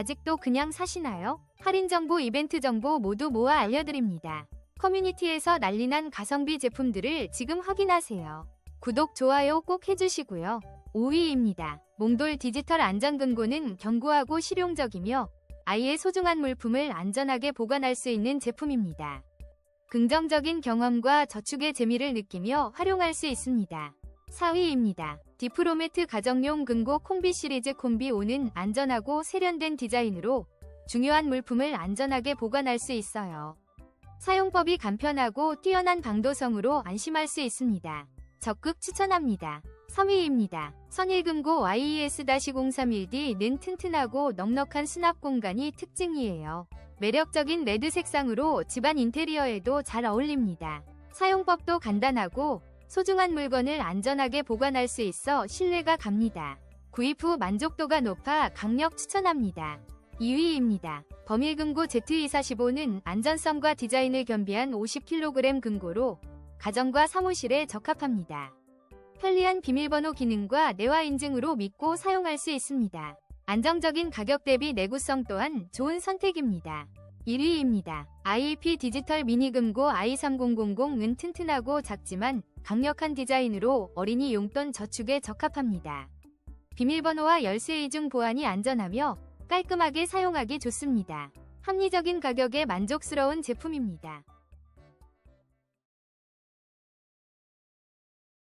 아직도 그냥 사시나요? 할인 정보, 이벤트 정보 모두 모아 알려드립니다. 커뮤니티에서 난리난 가성비 제품들을 지금 확인하세요. 구독, 좋아요 꼭 해주시고요. 5위입니다. 몽돌 디지털 안전금고는 견고하고 실용적이며 아이의 소중한 물품을 안전하게 보관할 수 있는 제품입니다. 긍정적인 경험과 저축의 재미를 느끼며 활용할 수 있습니다. 4위입니다. 디프로메트 가정용 금고 콤비 시리즈 콤비 5는 안전하고 세련된 디자인으로 중요한 물품을 안전하게 보관할 수 있어요. 사용법이 간편하고 뛰어난 방도성으로 안심할 수 있습니다. 적극 추천합니다. 3위입니다. 선일금고 YES-031D는 튼튼하고 넉넉한 수납 공간이 특징이에요. 매력적인 레드 색상으로 집안 인테리어에도 잘 어울립니다. 사용법도 간단하고 소중한 물건을 안전하게 보관할 수 있어 신뢰가 갑니다. 구입 후 만족도가 높아 강력 추천합니다. 2위입니다. 범일금고 Z245는 안전성과 디자인을 겸비한 50kg 금고로 가정과 사무실에 적합합니다. 편리한 비밀번호 기능과 내화 인증으로 믿고 사용할 수 있습니다. 안정적인 가격 대비 내구성 또한 좋은 선택입니다. 1위입니다. IEP 디지털 미니금고 i3000은 튼튼하고 작지만 강력한 디자인으로 어린이 용돈 저축에 적합합니다. 비밀번호와 열쇠 이중 보안이 안전하며 깔끔하게 사용하기 좋습니다. 합리적인 가격에 만족스러운 제품입니다.